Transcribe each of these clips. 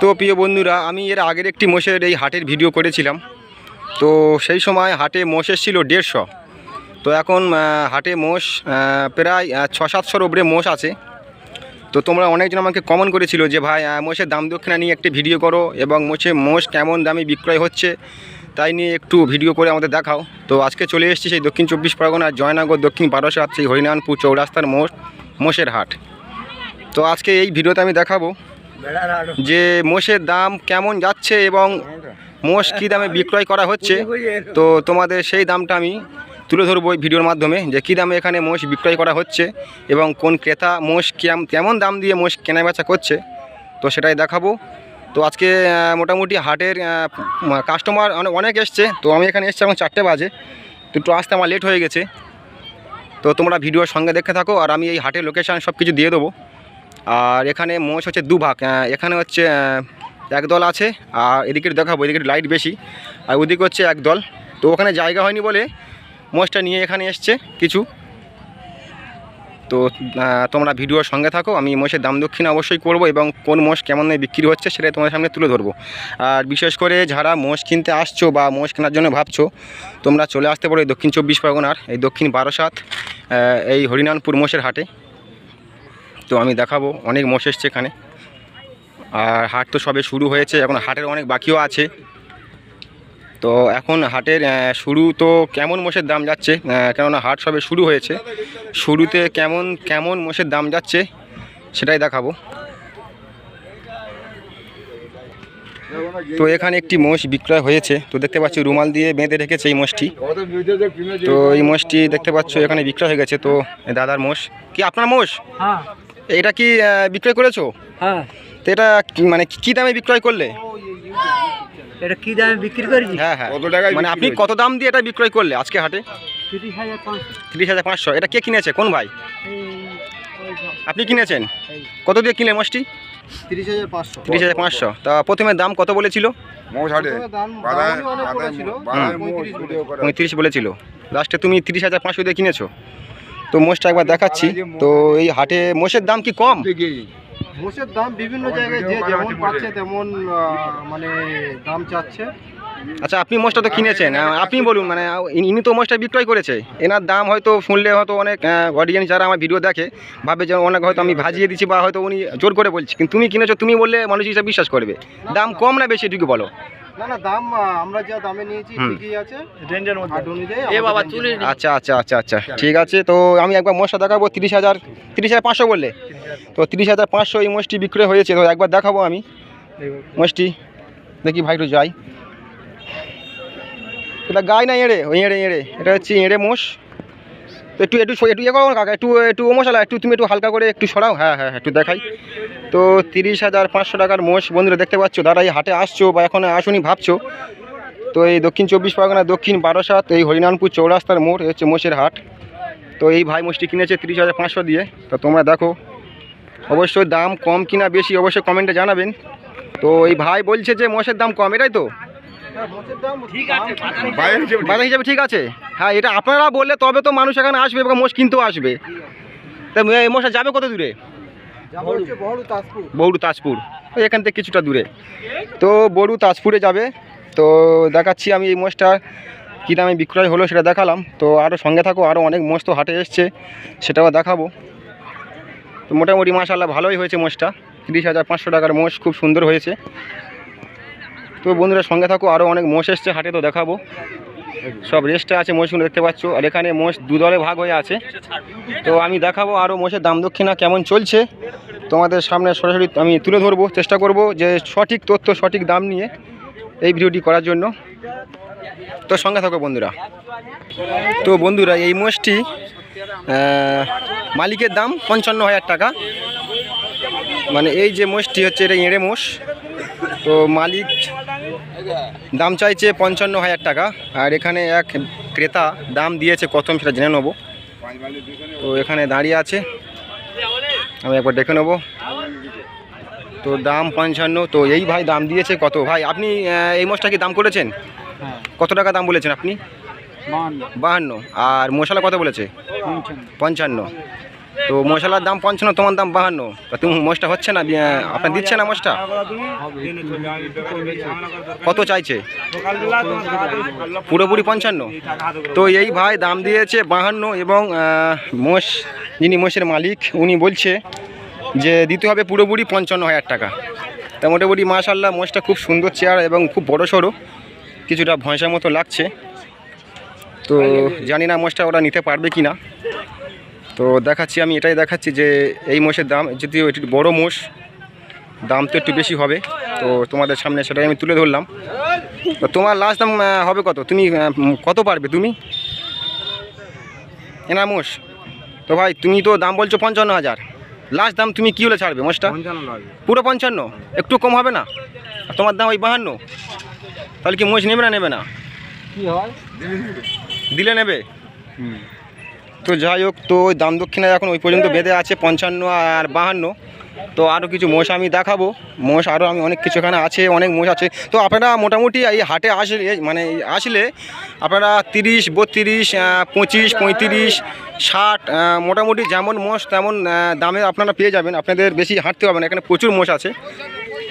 তো প্রিয় বন্ধুরা, আমি এর আগের একটি মোষের এই হাটের ভিডিও করেছিলাম। তো সেই সময় হাটে মোষ এসেছিল দেড়শো। তো এখন হাটে মোষ প্রায় ছ সাতশোর ওপরে মোষ আছে। তো তোমরা অনেকজন আমাকে কমন করেছিল যে, ভাই মোষের দাম দক্ষিণা নিয়ে একটি ভিডিও করো এবং মোষে মোষ কেমন দামে বিক্রয় হচ্ছে, তাই নিয়ে একটু ভিডিও করে আমাদের দেখাও। তো আজকে চলে এসেছি সেই দক্ষিণ চব্বিশ পরগনার জয়নগর দক্ষিণ বারোসাত সেই হরিনানপুর চৌরাস্তার মোষ, মোষের হাট। তো আজকে এই ভিডিওতে আমি দেখাবো যে মোষের দাম কেমন যাচ্ছে এবং মোষ কী দামে বিক্রয় করা হচ্ছে, তো তোমাদের সেই দামটা আমি তুলে ধরবো ভিডিওর মাধ্যমে, যে কী দামে এখানে মোষ বিক্রয় করা হচ্ছে এবং কোন ক্রেতা মোষ কেম কেমন দাম দিয়ে মোষ কেনাবেচা করছে, তো সেটাই দেখাবো। তো আজকে মোটামুটি হাটের কাস্টমার অনেক অনেক এসছে, তো আমি এখানে এসছি এখন চারটে বাজে, তো একটু আসতে আমার লেট হয়ে গেছে। তো তোমরা ভিডিওর সঙ্গে দেখে থাকো, আর আমি এই হাটের লোকেশান সব কিছু দিয়ে দেবো। আর এখানে মোষ হচ্ছে দুভাগ এখানে হচ্ছে আহ, এক দল আছে আর এদিকে দেখাবো এদিকে লাইট বেশি আর ওদিকে হচ্ছে এক দল। তো ওখানে জায়গা হয়নি বলে মোষটা নিয়ে এখানে এসছে কিছু। তো তোমরা ভিডিওর সঙ্গে থাকো আমি মোষের দাম দক্ষিণ অবশ্যই করব এবং কোন মোষ কেমন বিক্রি হচ্ছে সেটাই তোমাদের সামনে তুলে ধরবো। আর বিশেষ করে যারা মোষ কিনতে আসছো বা মোষ কেনার জন্য ভাবছ তোমরা চলে আসতে পারো এই দক্ষিণ চব্বিশ পরগনার এই দক্ষিণ বারাসাত এই হরিনানপুর মোষের হাটে। তো আমি দেখাবো, অনেক মোষ এসছে এখানে। আর হাট তো সবে শুরু হয়েছে, এখন হাটের অনেক বাকিও আছে। তো এখন হাটের শুরু তো কেমন মোষের দাম যাচ্ছে? কেননা হাট সবে শুরু হয়েছে। শুরুতে কেমন কেমন মোষের দাম যাচ্ছে, সেটাই দেখাবো। তো এখানে একটি মোষ বিক্রয় হয়েছে। তো দেখতে পাচ্ছি রুমাল দিয়ে বেঁধে রেখেছে এই মোষটি। তো এই মোষটি দেখতে পাচ্ছ এখানে বিক্রয় হয়ে গেছে। তো দাদার মোষ। কি আপনার মোষ? হ্যাঁ। এটা কি বিক্রয় করেছ? হ্যাঁ। তো এটা কি- মানে কি দামে বিক্রয় করলে? এটা কি দামে বিক্রি করেছি? হ্যাঁ হ্যাঁ। কত টাকায় মানে আপনি কত দাম দিয়ে এটা বিক্রয় করলে আজকে হাটে? তিরিশ হাজার পাঁচশো। এটা কে কিনেছে? কোন ভাই? আপনি কিনেছেন? কত দিয়ে কিনলেন মোষটি তিরিশ হাজার পাঁচশো। তিরিশ হাজার পাঁচশো। তা প্রথমে দাম কত বলেছিল? পঁয়ত্রিশ বলেছিল। লাস্টে তুমি তিরিশ হাজার পাঁচশো দিয়ে কিনেছো? তো মোষটা একবার দেখাচ্ছি। তো এই হাটে মোষের দাম কি কম? মোষের দাম বিভিন্ন জায়গায় যে যেমন পাচ্ছে তেমন মানে দাম চাচ্ছে। আচ্ছা আপনি মোষটা তো কিনেছেন। আপনি বলুন মানে ইনি তো মোষটা বিক্রয় করেছে। এনার দাম হয়তো শুনলে হয়তো অনেক অডিয়েন্স যারা আমার ভিডিও দেখে ভাবে যে অনেক হয়তো আমি ভাজিয়ে দিচ্ছি বা হয়তো উনি জোর করে বলছি। কিন্তু তুমি কিনেছো তুমি বললে মানুষ হিসাবে বিশ্বাস করবে। দাম কম না বেশি এটুকু বলো? না না দাম আমরা যা দামে নিয়েছি ঠিকই আছে। রেঞ্জের মধ্যে। এ বাবা চুলি আচ্ছা আচ্ছা আচ্ছা আচ্ছা। ঠিক আছে তো আমি একবার মোষটা দেখাবো তিরিশ হাজার তিরিশ হাজার পাঁচশো বললে। তো তিরিশ হাজার পাঁচশো এই মোষটি বিক্রয় হয়েছে তো একবার দেখাবো আমি। মোষটি দেখি ভাই একটু যাই। এটা গায়ে না এড়ে ওই এড়ে এড়ে। এটা হচ্ছে এড়ে মোষ। একটু একটু একটু ইয়ে করো কাকা, একটু একটু ও মশলা, একটু তুমি একটু হালকা করে একটু সরাও। হ্যাঁ হ্যাঁ একটু দেখাই। তো তিরিশ হাজার পাঁচশো টাকার মোষ, বন্ধুরা দেখতে পাচ্ছ যারা এই হাটে আসছো বা এখন আসুনি ভাবছ। তো এই দক্ষিণ চব্বিশ পরগনা, দক্ষিণ বারাসাত এই হরিনানপুর চৌরাস্তার মোড় হচ্ছে মোষের হাট। তো এই ভাই মোষটি কিনেছে তিরিশ হাজার পাঁচশো দিয়ে। তো তোমরা দেখো, অবশ্যই দাম কম কিনা বেশি, অবশ্যই কমেন্টে জানাবেন। তো এই ভাই বলছে যে মোষের দাম কম, এটাই তো। বাজার হিসাবে ঠিক আছে। হ্যাঁ এটা আপনারা বললে তবে তো মানুষ এখানে আসবে এবং মোষ কিনতেও আসবে। তা মোষটা যাবে কত দূরে বড়ু তাজপুর। এখান থেকে কিছুটা দূরে। তো বড়ু তাজপুরে যাবে। তো দেখাচ্ছি আমি এই মোষটা, কী দামে বিক্রয় হলো সেটা দেখালাম। তো আরও সঙ্গে থাকো আরও অনেক মোষ তো হাটে এসছে, সেটাও দেখাবো। তো মোটামুটি মাসাল্লাহ ভালোই হয়েছে মোষটা। তিরিশ হাজার পাঁচশো টাকার মোষ, খুব সুন্দর হয়েছে। তো বন্ধুরা সঙ্গে থাকো আরও অনেক মোষ এসছে, হাটে তো দেখাবো। সব রেস্টে আছে মোষগুলো দেখতে পাচ্ছ, আর এখানে মোষ দু দলে ভাগ হয়ে আছে। তো আমি দেখাবো আরও মোষের দাম দক্ষিণা কেমন চলছে। তোমাদের সামনে সরাসরি আমি তুলে ধরবো, চেষ্টা করব যে সঠিক তথ্য, সঠিক দাম নিয়ে এই ভিডিওটি করার জন্য। তো সঙ্গে থাকো বন্ধুরা। তো বন্ধুরা, এই মোষটি মালিকের দাম পঞ্চান্ন হাজার টাকা। মানে এই যে মোষটি হচ্ছে, এটা এঁড়ে মোষ। তো মালিক দাম চাইছে পঞ্চান্ন হাজার টাকা আর এখানে এক ক্রেতা দাম দিয়েছে কত সেটা জেনে নেব। তো এখানে দাঁড়িয়ে আছে আমি একবার দেখে নেব। তো দাম পঞ্চান্ন তো এই ভাই দাম দিয়েছে কত? ভাই আপনি এই মোষটা কি দাম করেছেন? হ্যাঁ কত টাকা দাম বলেছেন আপনি? বাহান্ন। আর মশলা কত বলেছে? পঞ্চান্ন। তো মশলার দাম পঞ্চান্ন, তোমার দাম বাহান্ন। তা তুমি মোষটা হচ্ছে না? আপনার দিচ্ছে না মোষটা কত চাইছে? পুরোপুরি পঞ্চান্ন। তো এই ভাই দাম দিয়েছে বাহান্ন এবং মোষ, যিনি মোষের মালিক, উনি বলছে যে দিতে হবে পুরোপুরি পঞ্চান্ন হাজার টাকা। তা মোটামুটি মাশাল্লাহ মোষটা খুব সুন্দর চেয়ার এবং খুব বড় সড়ো। কিছুটা ভয়সার মতো লাগছে। তো জানি না মোষটা ওরা নিতে পারবে কি না তো দেখাচ্ছি আমি এটাই দেখাচ্ছি যে এই মোষের দাম যদিও এটি বড় মোষ দাম তো একটু বেশি হবে। তো তোমাদের সামনে সেটাই আমি তুলে ধরলাম। তো তোমার লাস্ট দাম হবে কত? তুমি কত পারবে তুমি? এনা মোষ। তো ভাই তুমি তো দাম বলছো পঞ্চান্ন হাজার। লাস্ট দাম তুমি কী হলে ছাড়বে মোষটা? পুরো পঞ্চান্ন? একটু কম হবে না? আর তোমার দাম ওই বাহান্ন? তাহলে কি মোষ নেবে না নেবে না? দিলে নেবে? তো যাই হোক, তো দাম দক্ষিণায় এখন ওই পর্যন্ত বেঁধে আছে পঞ্চান্ন আর বাহান্ন। তো আরও কিছু মোষ আমি দেখাবো। মোষ আরও আমি অনেক কিছু এখানে আছে, অনেক মোষ আছে। তো আপনারা মোটামুটি এই হাটে আসলে মানে আসলে আপনারা তিরিশ, বত্রিশ পঁচিশ, পঁয়ত্রিশ, ষাট মোটামুটি যেমন মোষ তেমন দামে আপনারা পেয়ে যাবেন। আপনাদের বেশি হাঁটতে হবে না, এখানে প্রচুর মোষ আছে।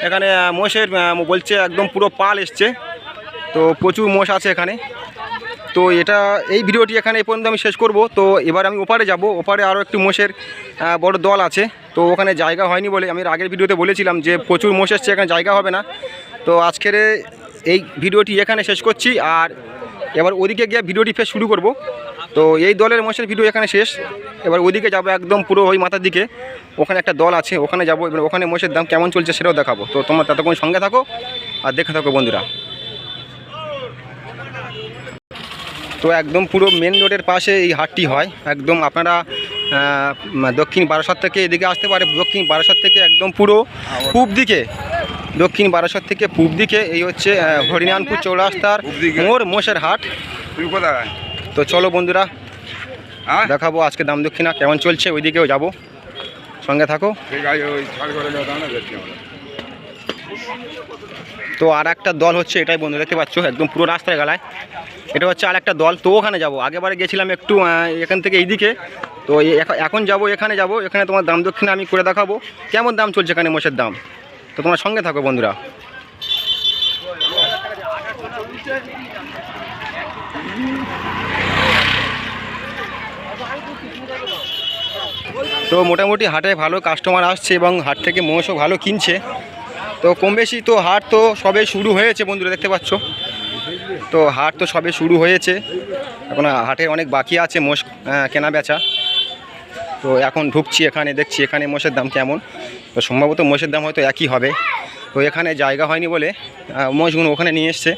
এখানে মোষের বলছে একদম পুরো পাল এসছে। তো প্রচুর মোষ আছে এখানে। তো এটা এই ভিডিওটি এখানে এই পর্যন্ত আমি শেষ করব। তো এবার আমি ওপারে যাব। ওপারে আরও একটি মোষের বড় দল আছে। তো ওখানে জায়গা হয়নি বলে আমি আগের ভিডিওতে বলেছিলাম যে প্রচুর মোষ এসছে, এখানে জায়গা হবে না। তো আজকের এই ভিডিওটি এখানে শেষ করছি। আর এবার ওদিকে গিয়ে ভিডিওটি ফের শুরু করব। তো এই দলের মোষের ভিডিও এখানে শেষ। এবার ওদিকে যাব একদম পুরো ওই মাথার দিকে। ওখানে একটা দল আছে, ওখানে যাব। এবার ওখানে মোষের দাম কেমন চলছে সেটাও দেখাবো। তো তোমরা ততক্ষণ সঙ্গে থাকো আর দেখে থাকো বন্ধুরা। তো একদম পুরো মেন রোডের পাশে এই হাটটি হয়। একদম আপনারা দক্ষিণ বারাসত থেকে এদিকে আসতে পারে দক্ষিণ বারাসত থেকে একদম পুরো পূব দিকে দক্ষিণ বারাসত থেকে পূব দিকে এই হচ্ছে হরিনানপুর চৌরাস্তার? মোর মোষের হাট। তো চলো বন্ধুরা হ্যাঁ? দেখাবো আজকে দাম দক্ষিণা কেমন চলছে ওইদিকেও যাব। সঙ্গে থাকো। তো আর একটা দল হচ্ছে, এটাই বন্ধু, দেখতে পাচ্ছ, একদম পুরো রাস্তায় গেলায়। এটা হচ্ছে আর একটা দল, তো ওখানে যাব। আগেবারে গেছিলাম একটু এখান থেকে এইদিকে। তো এখন যাব, এখানে যাব, এখানে তোমার দাম দক্ষিণে আমি করে দেখাবো। কেমন দাম চলছে এখানে মোষের দাম? তো তোমার সঙ্গে থাকো বন্ধুরা। তো মোটামুটি হাটে ভালো কাস্টমার আসছে এবং হাট থেকে মোষও ভালো কিনছে। তো কম বেশি তো হাট তো সবে শুরু হয়েছে বন্ধুরা দেখতে পাচ্ছ। তো হাট তো সবে শুরু হয়েছে। এখন হাটে অনেক বাকি আছে মোষ কেনা বেচা তো এখন ঢুকছি এখানে দেখছি এখানে মোষের দাম কেমন। তো সম্ভবত মোষের দাম হয়তো একই হবে। তো এখানে জায়গা হয়নি বলে আহ, মোষগুলো ওখানে নিয়ে এসছে।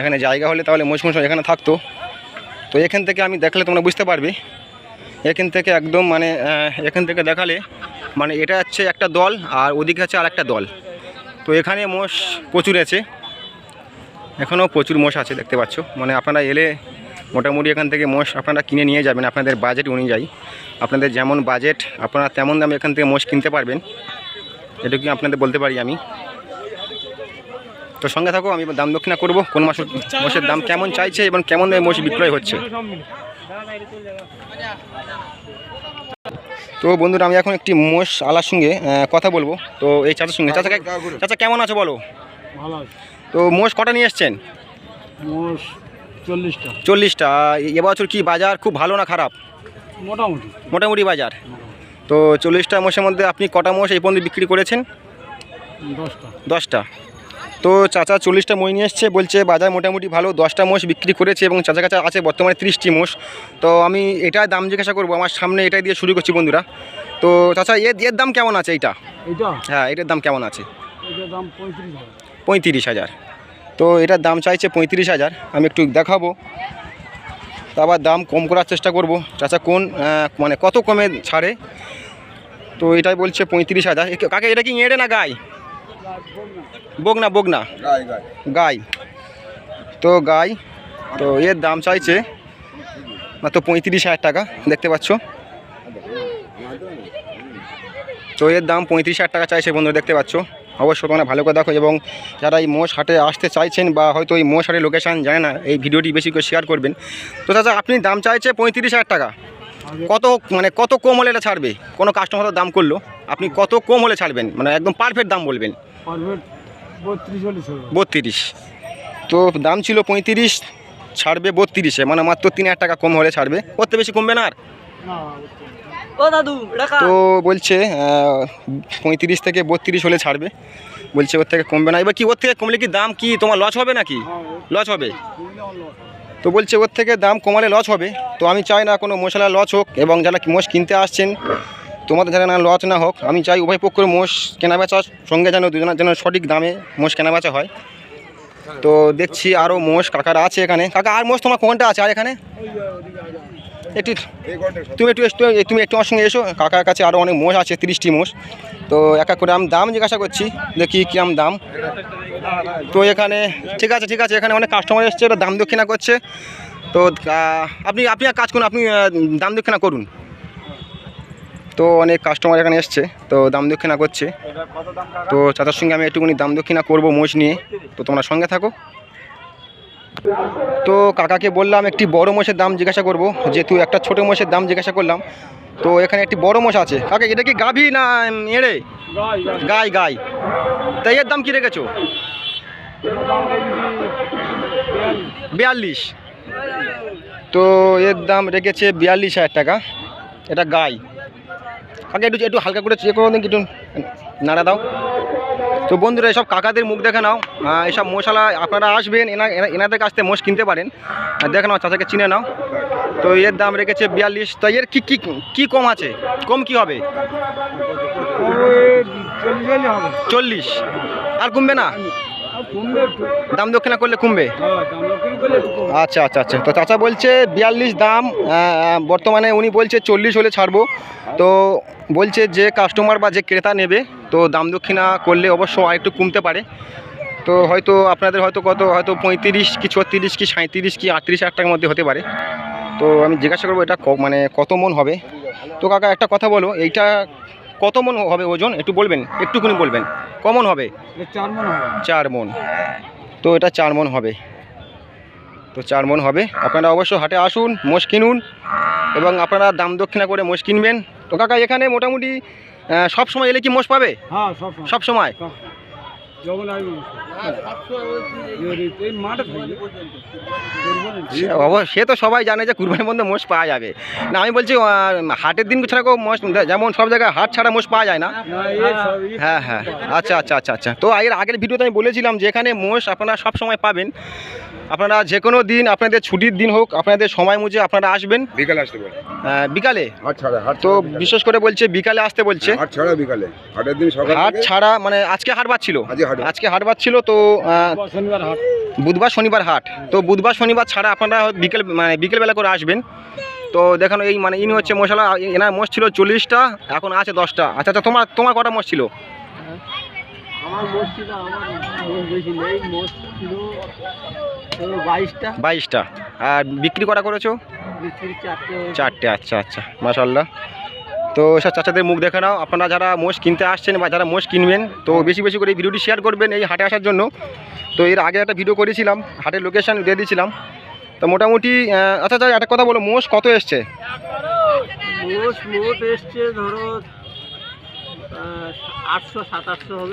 এখানে জায়গা হলে তাহলে মোষগুলো এখানে থাকতো। তো এখান থেকে আমি দেখলে তোমরা বুঝতে পারবে। এখান থেকে একদম মানে এখান থেকে দেখালে মানে এটা হচ্ছে একটা দল আর ওদিকে হচ্ছে আর একটা দল। তো এখানে মোষ প্রচুর আছে এখনও প্রচুর মোষ আছে দেখতে পাচ্ছ মানে আপনারা এলে মোটামুটি এখান থেকে মোষ আপনারা কিনে নিয়ে যাবেন আপনাদের বাজেট অনুযায়ী আপনাদের যেমন বাজেট আপনারা তেমন দামে এখান থেকে মোষ কিনতে পারবেন এটুকু আপনাদের বলতে পারি আমি তো সঙ্গে থাকো আমি দাম দক্ষিণা করব কোন মাসের মোষের দাম কেমন চাইছে এবং কেমন দামে মোষ বিক্রয় হচ্ছে তো বন্ধুরা আমি এখন একটি মোষ আলার সঙ্গে কথা বলব। তো এই চাচার সঙ্গে। চাচা চাচা কেমন আছো বলো? ভালো তো মোষ কটা নিয়ে এসছেন? মোষ চল্লিশটা। চল্লিশটা। এবছর কি বাজার খুব ভালো না খারাপ? মোটামুটি। মোটামুটি বাজার। তো চল্লিশটা মোষের মধ্যে আপনি কটা মোষ এই পর্যন্ত বিক্রি করেছেন? দশটা। দশটা। তো চাচা চল্লিশটা মই নিয়ে এসছে বলছে বাজার মোটামুটি ভালো দশটা মোষ বিক্রি করেছে এবং চাচা কাছে আছে বর্তমানে ত্রিশটি মোষ। তো আমি এটাই দাম জিজ্ঞাসা করব আমার সামনে এটাই দিয়ে শুরু করছি বন্ধুরা। তো চাচা এর এর দাম কেমন আছে এইটা? এটা হ্যাঁ এটার দাম কেমন আছে? এটার দাম পঁয়ত্রিশ হাজার। তো এটার দাম চাইছে পঁয়ত্রিশ হাজার আমি একটু দেখাবো। আবার দাম কম করার চেষ্টা করব। চাচা কোন মানে কত কমে ছাড়ে? তো এটাই বলছে পঁয়ত্রিশ হাজার। কাকে এটা কি এঁড়ে না গাই? বগনা বগনা গাই তো গাই তো এর দাম চাইছে মাত্র পঁয়ত্রিশ হাজার টাকা দেখতে পাচ্ছ তো এর দাম পঁয়ত্রিশ হাজার টাকা চাইছে বন্ধু দেখতে পাচ্ছ অবশ্যই তোমরা ভালো করে দেখো এবং যারা এই মোষ হাটে আসতে চাইছেন বা হয়তো এই মোষ হাটের লোকেশান জানে না এই ভিডিওটি বেশি করে শেয়ার করবেন তো চাচা আপনি দাম চাইছে পঁয়ত্রিশ হাজার টাকা কত মানে কত কম হলে এটা ছাড়বে কোনো কাস্টমার দাম করল আপনি কত কম হলে ছাড়বেন মানে একদম পারফেক্ট দাম বলবেন বত্রিশ তো দাম ছিল পঁয়ত্রিশ ছাড়বে বত্রিশে মানে মাত্র তিন হাজার টাকা কম হলে ছাড়বে। ওর থেকে বেশি কমবে না আর? ও দাদু রাখা। তো বলছে পঁয়ত্রিশ থেকে বত্রিশ হলে ছাড়বে। বলছে ওর থেকে কমবে না। এবার কি ওর থেকে কমলে কি দাম কি তোমার লস হবে নাকি? লস হবে? তো বলছে ওর থেকে দাম কমালে লস হবে। তো আমি চাই না কোনো মশলা লস হোক এবং যারা মোষ কিনতে আসছেন তোমাদের যেন না লস না হোক, আমি চাই উভয় পক্ষের মোষ কেনা বেচার সঙ্গে যেন দুজনের যেন সঠিক দামে মোষ কেনাবেচা হয়। তো দেখছি আরও মোষ কাকারা আছে এখানে। কাকা, আর মোষ তোমার কোনটা আছে? আর এখানে? একটু তুমি একটু তুমি একটু আমার সঙ্গে এসো। কাকার কাছে আরও অনেক মোষ আছে, তিরিশটি মোষ। তো এক এক করে আমি দাম জিজ্ঞাসা করছি, দেখি কিরম দাম। তো এখানে ঠিক আছে ঠিক আছে, এখানে অনেক কাস্টমার এসছে দাম দক্ষিণা করছে। তো আপনি আপনি এক কাজ করুন, আপনি দাম দক্ষিণা করুন। তো অনেক কাস্টমার এখানে এসছে, তো দাম দক্ষিণা করছে। তো চাচার সঙ্গে আমি একটুখানি দাম দক্ষিণা করব মোষ নিয়ে, তো তোমরা সঙ্গে থাকো। তো কাকাকে বললাম একটি বড় মোষের দাম জিজ্ঞাসা করব যেহেতু একটা ছোটো মোষের দাম জিজ্ঞাসা করলাম। তো এখানে একটি বড় মোষ আছে। কাকা, এটা কি গাভী না এড়ে? গাই গাই। তাই এর দাম কি রেখেছো? বিয়াল্লিশ। তো এর দাম রেখেছে বিয়াল্লিশ হাজার টাকা। এটা গাই। কাকা একটু একটু হালকা করে চেক করে দিন একটু নাড়া দাও। তো বন্ধুরা এসব কাকাদের মুখ দেখে নাও। এসব মশলা আপনারা আসবেন এনা এনা- এনাদের কাছ থেকে মোষ কিনতে পারেন। আর দেখে নাও চাচাকে চিনে নাও। তো এর দাম রেখেছে বিয়াল্লিশ। তো এর কী কী কি কম আছে? কম কি হবে? চল্লিশ। আর কমবে না? দাম দক্ষিণা করলে কমবে আচ্ছা আচ্ছা আচ্ছা। তো চাচা বলছে বিয়াল্লিশ দাম বর্তমানে উনি বলছে চল্লিশ হলে ছাড়বো। তো বলছে যে কাস্টমার বা যে ক্রেতা নেবে তো দাম দক্ষিণা করলে অবশ্য আরেকটু কমতে পারে। তো হয়তো আপনাদের হয়তো কত হয়তো পঁয়ত্রিশ কি ছত্রিশ কি সাঁত্রিশ কি আটত্রিশ হাজার টাকার মধ্যে হতে পারে। তো আমি জিজ্ঞাসা করব এটা ক- মানে কত মন হবে? তো কাকা একটা কথা বলো এইটা কত মন হবে ওজন? একটু বলবেন একটুখানি বলবেন। কমন হবে? চার মন হবে। চার মন। তো এটা চার মন হবে। তো চার মন হবে। আপনারা অবশ্য হাটে আসুন মোষ কিনুন এবং আপনারা দাম দক্ষিণা করে মোষ কিনবেন। তো কাকা এখানে মোটামুটি সব সময় এলে কি মোষ পাবে? হ্যাঁ সব সময়। সে- সে তো সবাই জানে যে কুরবানির মধ্যে মোষ পাওয়া যাবে। না আমি বলছি হাটের দিন ছাড়া কেউ মোষ যেমন সব জায়গায় হাট ছাড়া মোষ পাওয়া যায় না? হ্যাঁ হ্যাঁ। আচ্ছা আচ্ছা আচ্ছা আচ্ছা। তো এর আগের ভিডিওতে আমি বলেছিলাম যে এখানে মোষ আপনারা সব সময় পাবেন। আপনারা যে কোনো দিন আপনাদের ছুটির দিন হোক আপনাদের সময় মুজে আপনারা আসবেন। বিকালে আসতে পারে আহ, বিকালে? হাট ছাড়া হাট তো বিশেষ করে বলছে বিকালে আসতে বলছে। হাট ছাড়া বিকালে। হাটের দিন সকাল হাট থেকে ছাড়া মানে আজকে হাটবার ছিল। আজকে হাট। ছিল তো শনিবার হাট বুধবার শনিবার হাট। তো বুধবার শনিবার ছাড়া আপনারা বিকেল মানে বিকেলবেলা করে আসবেন। তো দেখানো এই মানে ইনি হচ্ছে মশলা এনার মোষ ছিল চল্লিশটা এখন আছে দশটা। আচ্ছা আচ্ছা তোমার তোমার কটা মোষ ছিল? আমার ছিল আমার বেশি নেই ধরো বাইশটা। বাইশটা। আর বিক্রি করা করেছ? চারটে আচ্ছা আচ্ছা মাশাল্লাহ তো সব চাচাদের মুখ দেখে নাও আপনারা যারা মোষ কিনতে আসছেন বা যারা মোষ কিনবেন তো বেশি বেশি করে এই ভিডিওটি শেয়ার করবেন এই হাটে আসার জন্য। তো এর আগে একটা ভিডিও করেছিলাম হাটের লোকেশন দিয়ে দিয়েছিলাম তো মোটামুটি আচ্ছা আচ্ছা একটা কথা বলো মোষ কত এসছে? মোষ মোট এসছে ধরো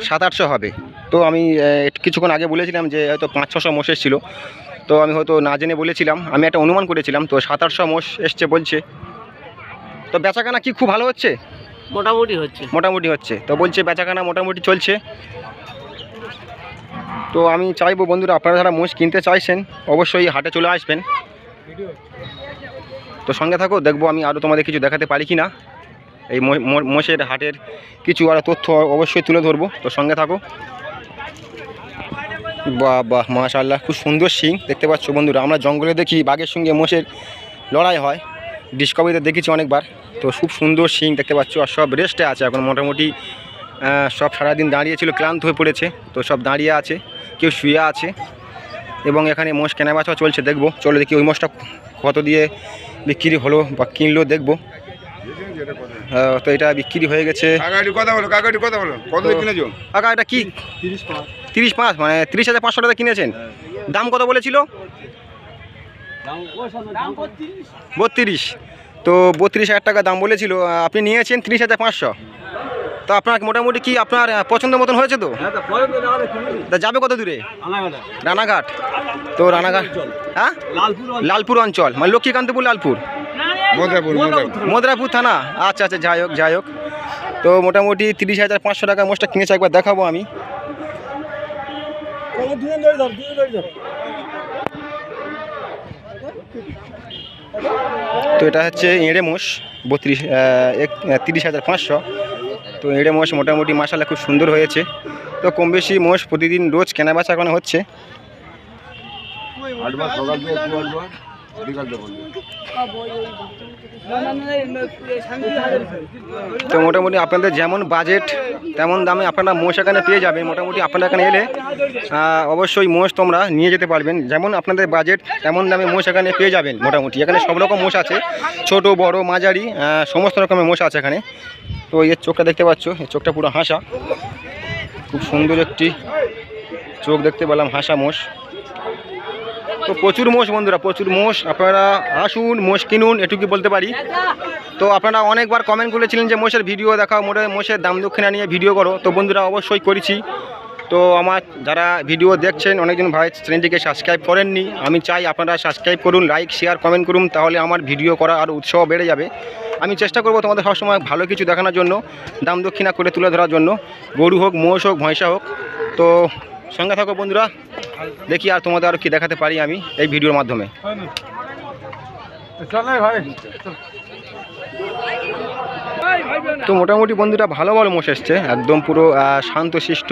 সাত আটশো হবে? তো আমি কিছুক্ষণ আগে বলেছিলাম যে হয়তো পাঁচ ছশো মোষ এসেছিল। তো আমি হয়তো না জেনে বলেছিলাম। আমি একটা অনুমান করেছিলাম তো সাত আটশো মোষ এসছে বলছে। তো বেচাকেনা কি খুব ভালো হচ্ছে? মোটামুটি হচ্ছে। মোটামুটি হচ্ছে। তো বলছে বেচাকেনা মোটামুটি চলছে। তো আমি চাইব বন্ধুরা আপনারা যারা মোষ কিনতে চাইছেন অবশ্যই হাটে চলে আসবেন। তো সঙ্গে থাকো দেখব আমি আরও তোমাদের কিছু দেখাতে পারি কি না এই মোষের হাটের কিছু আরও তথ্য অবশ্যই তুলে ধরবো। তো সঙ্গে থাকো। বাহ বাহ মাশাল্লাহ খুব সুন্দর শিং দেখতে পাচ্ছ বন্ধুরা। আমরা জঙ্গলে দেখি বাঘের সঙ্গে মোষের লড়াই হয়। ডিসকভারিতে দেখেছি অনেকবার। তো খুব সুন্দর শিং দেখতে পাচ্ছ, আর সব রেস্টে আছে। এখন মোটামুটি সব সারাদিন দাঁড়িয়েছিল ক্লান্ত হয়ে পড়েছে। তো সব দাঁড়িয়ে আছে, কেউ শুয়ে আছে এবং এখানে মোষ কেনা বেচা চলছে, দেখব। চলো দেখি ওই মোষটা কত দিয়ে বিক্রি হলো বা কিনলো, দেখব। তো এটা বিক্রি হয়ে গেছে। কাকা কথা বলো কাকা কথা বলো। কত দিয়ে কিনেছো? কাকা এটা কি? তিরিশ পাঁচ মানে তিরিশ হাজার পাঁচশো টাকা কিনেছেন। দাম কত বলেছিল? বত্রিশ। তো বত্রিশ হাজার টাকা দাম বলেছিল আপনি নিয়েছেন তিরিশ হাজার পাঁচশো। তো আপনার মোটামুটি কি আপনার পছন্দ মতন হয়েছে তো? হ্যাঁ তো যাবে কত দূরে? রানাঘাট। তো রানাঘাট হ্যাঁ? লালপুর লালপুর অঞ্চল মানে লক্ষ্মীকান্তপুর লালপুর। মদরাপুর থানা। আচ্ছা আচ্ছা যাই হোক যাই হোক। তো মোটামুটি তিরিশ হাজার পাঁচশো টাকা মোষটা কিনেছে একবার দেখাবো আমি। তো এটা হচ্ছে এঁড়ে মোষ বত্রিশ এক তিরিশ হাজার পাঁচশো। তো এঁড়ে মোষ মোটামুটি মাসালা খুব সুন্দর হয়েছে। তো কম বেশি মোষ প্রতিদিন রোজ কেনা বেচা কেনা হচ্ছে তো মোটামুটি আপনাদের যেমন বাজেট তেমন দামে আপনারা মোষ এখানে পেয়ে যাবেন। মোটামুটি আপনারা এখানে এলে অবশ্যই মোষ তোমরা নিয়ে যেতে পারবেন। যেমন আপনাদের বাজেট তেমন দামে মোষ এখানে পেয়ে যাবেন মোটামুটি। এখানে সব রকম মোষ আছে। ছোট, বড়, মাঝারি সমস্ত রকমের মোষ আছে এখানে। তো এর চোখটা দেখতে পাচ্ছ, এই চোখটা পুরো হাসা। খুব সুন্দর একটি চোখ দেখতে পেলাম হাসা মোষ। তো প্রচুর মোষ বন্ধুরা, প্রচুর মোষ। আপনারা আসুন, মোষ কিনুন, এটুকু বলতে পারি। তো আপনারা অনেকবার কমেন্ট করেছিলেন যে মোষের ভিডিও দেখাও মোটে মোষের দাম দক্ষিণা নিয়ে ভিডিও করো। তো বন্ধুরা অবশ্যই করেছি। তো আমার যারা ভিডিও দেখছেন, অনেকজন ভাই চ্যানেলটিকে সাবস্ক্রাইব করেননি, আমি চাই আপনারা সাবস্ক্রাইব করুন লাইক শেয়ার কমেন্ট করুন, তাহলে আমার ভিডিও করা আর উৎসাহ বেড়ে যাবে। আমি চেষ্টা করব তোমাদের সবসময় ভালো কিছু দেখানোর জন্য, দাম দক্ষিণা করে তুলে ধরার জন্য। গরু হোক, মোষ হোক ভয়সা হোক। তো সঙ্গে থাকো বন্ধুরা। দেখি আর তোমাদের আরও কি দেখাতে পারি আমি এই ভিডিওর মাধ্যমে। তো মোটামুটি বন্ধুরা ভালো ভালো মোষ এসছে একদম পুরো শান্ত শিষ্ট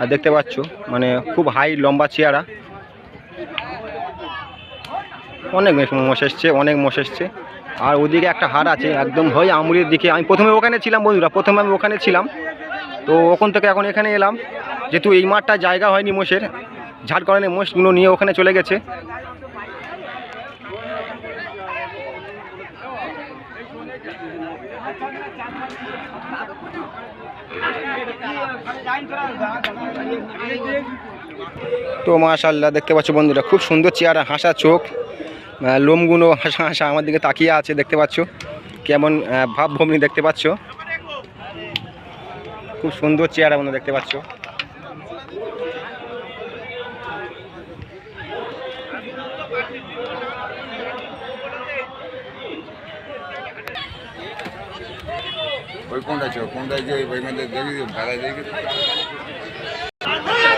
আর দেখতে পাচ্ছ মানে খুব হাই লম্বা চেয়ারা অনেক মোষ এসছে অনেক মোষ এসছে। আর ওদিকে একটা হার আছে একদম হয় আমুরির দিকে। আমি প্রথমে ওখানে ছিলাম বন্ধুরা প্রথমে আমি ওখানে ছিলাম। তো ওখান থেকে এখন এখানে এলাম। যেহেতু এই মাঠটা জায়গা হয়নি মোষের, ঝাড় কারণে মোষগুলো নিয়ে ওখানে চলে গেছে। তো মাশাল্লাহ দেখতে পাচ্ছ বন্ধুরা, খুব সুন্দর চেয়ারা হাসা চোখ লোমগুলো হাসা হাসা আমার দিকে তাকিয়ে আছে, দেখতে পাচ্ছ। কেমন ভাবভূমি দেখতে পাচ্ছ। খুব সুন্দর চেয়ারা বন্ধু দেখতে পাচ্ছ।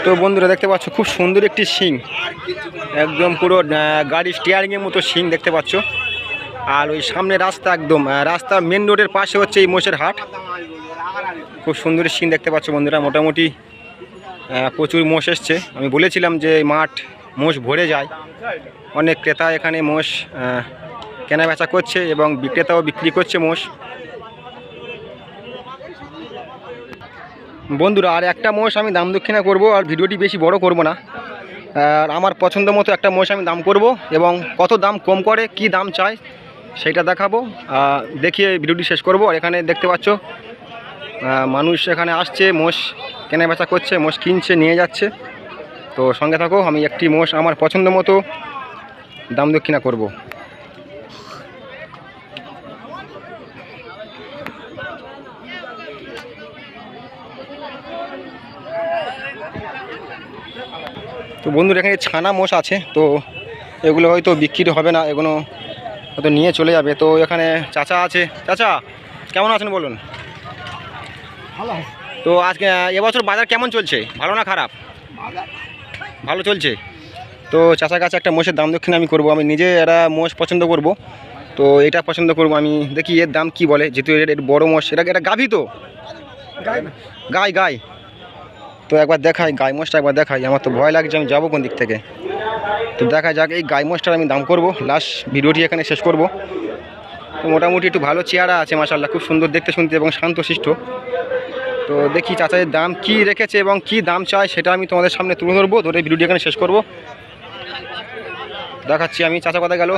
তো বন্ধুরা দেখতে পাচ্ছ খুব সুন্দর একটি শিং একদম পুরো গাড়ির স্টিয়ারিংয়ের মতো শিং দেখতে পাচ্ছ। আর ওই সামনে রাস্তা একদম রাস্তা মেন রোডের পাশে হচ্ছে এই মোষের হাট। খুব সুন্দর শিং দেখতে পাচ্ছ বন্ধুরা মোটামুটি প্রচুর মোষ এসছে। আমি বলেছিলাম যে মাঠ মোষ ভরে যায়। অনেক ক্রেতা এখানে মোষ আহ, কেনা বেচা করছে এবং বিক্রেতাও বিক্রি করছে মোষ। বন্ধুরা, আর একটা মোষ আমি দাম দক্ষিণা করব, আর ভিডিওটি বেশি বড় করব না। আর আমার পছন্দ মতো একটা মোষ আমি দাম করব, এবং কত দাম কম করে, কি দাম চাই সেটা দেখাবো। দেখিয়ে ভিডিওটি শেষ করব। আর এখানে দেখতে পাচ্ছ মানুষ এখানে আসছে, মোষ কেনা বেচা করছে, মোষ কিনছে, নিয়ে যাচ্ছে। তো সঙ্গে থাকো, আমি একটি মোষ আমার পছন্দ মতো দাম দক্ষিণা করব। তো বন্ধুরা এখানে ছানা মোষ আছে তো এগুলো হয়তো বিক্রি হবে না এগুলো হয়তো নিয়ে চলে যাবে। তো এখানে চাচা আছে। চাচা কেমন আছেন বলুন? তো আজকে এবছর বাজার কেমন চলছে? ভালো না খারাপ? ভালো চলছে? তো চাচার কাছে একটা মোষের দাম দক্ষিণ আমি করব। আমি নিজে একটা মোষ পছন্দ করব। তো এটা পছন্দ করব আমি। দেখি এর দাম কি বলে যেহেতু এর এর বড় মোষ। এটা এটা গাভী তো? গাই গাই। তো একবার দেখাই, গাই মোষটা একবার দেখাই, আমার তো ভয় লাগছে, আমি যাব কোন দিক থেকে। তো দেখা যাক, এই গাই মোষটার আমি দাম করব লাস্ট ভিডিওটি এখানে শেষ করব। তো মোটামুটি একটু ভালো চেহারা আছে মাসাল্লাহ খুব সুন্দর দেখতে শুনতে এবং শান্তশিষ্ট। তো দেখি চাচাদের দাম কি রেখেছে এবং কি দাম চায়, সেটা আমি তোমাদের সামনে তুলে ধরবো, ধরে ভিডিওটি এখানে শেষ করব। দেখাচ্ছি আমি, চাচা কথা গেল?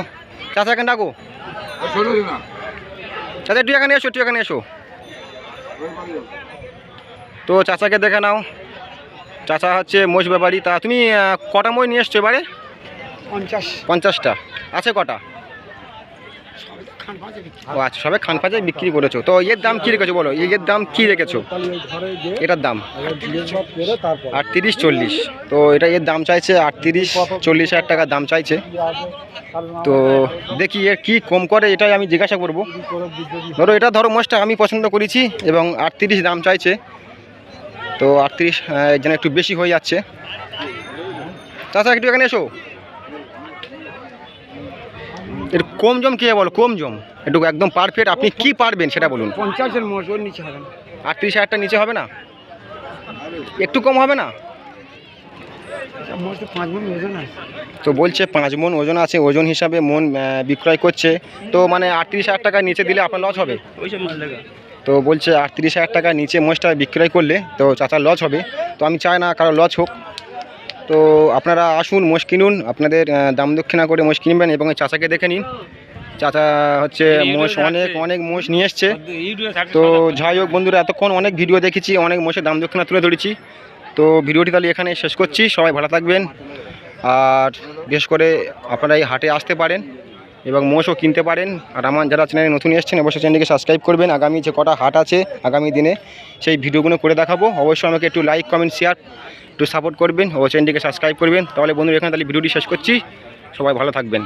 চাচা এখানে ডাকো। চাচা একটু এখানে এসো, একটু এখানে এসো। তো চাচাকে দেখে নাও। চাচা হচ্ছে মোষ ব্যাপারী। তা তুমি কটা মই নিয়ে এসছো এবারে? পঞ্চাশ। পঞ্চাশটা। আছে কটা? ও আচ্ছা সবাই খান পাঁচে বিক্রি করেছ। তো এর দাম কি রেখেছো বলো? এর দাম কি রেখেছো? এটার দাম। আটত্রিশ চল্লিশ। তো এটা এর দাম চাইছে আটত্রিশ চল্লিশ হাজার টাকা দাম চাইছে। তো দেখি এর কি কম করে এটাই আমি জিজ্ঞাসা করব। ধরো এটা ধরো মোষটা আমি পছন্দ করেছি এবং আটত্রিশ দাম চাইছে। তো আটত্রিশ যেন একটু বেশি হয়ে যাচ্ছে। চাচা একটু এখানে এসো। এর কম জম কে বলো? কম জম। একটু একদম পারফেক্ট আপনি কি পারবেন সেটা বলুন। পঞ্চাশের মোষ ওর নিচে হবে না। আটত্রিশ হাজারটা নিচে হবে না? একটু কম হবে না? তো পাঁচ মন ওজন আছে। তো বলছে পাঁচ মন ওজন আছে ওজন হিসাবে মন বিক্রয় করছে। তো মানে আটত্রিশ হাজার টাকার নিচে দিলে আপনার লস হবে? ওইসব মাল দেখা। তো বলছে আটত্রিশ হাজার টাকার নিচে মোষটা বিক্রয় করলে তো চাচার লস হবে। তো আমি চাই না কারও লস হোক। তো আপনারা আসুন মোষ কিনুন। আপনাদের দাম দক্ষিণা করে মোষ কিনবেন এবং চাচাকে দেখে নিন। চাচা হচ্ছে মোষ অনেক অনেক মোষ নিয়ে এসছে। তো যাই হোক বন্ধুরা এতক্ষণ অনেক ভিডিও দেখেছি অনেক মোষের দাম দক্ষিণা তুলে ধরেছি। তো ভিডিওটি তাহলে এখানে শেষ করছি। সবাই ভালো থাকবেন। আর বিশেষ করে আপনারা এই হাটে আসতে পারেন। এবং মোষও কিনতে পারেন। আর আমার যারা চ্যানেলে নতুন এসছেন, অবশ্যই চ্যানেলটিকে সাবস্ক্রাইব করবেন। আগামী যে কটা হাট আছে, আগামী দিনে সেই ভিডিওগুলো করে দেখাবো। অবশ্যই আমাকে একটু লাইক কমেন্ট শেয়ার একটু সাপোর্ট করবেন। ও চ্যানেলটিকে সাবস্ক্রাইব করবেন। তাহলে বন্ধুরা, এখানে তাহলে ভিডিওটি শেষ করছি। সবাই ভালো থাকবেন।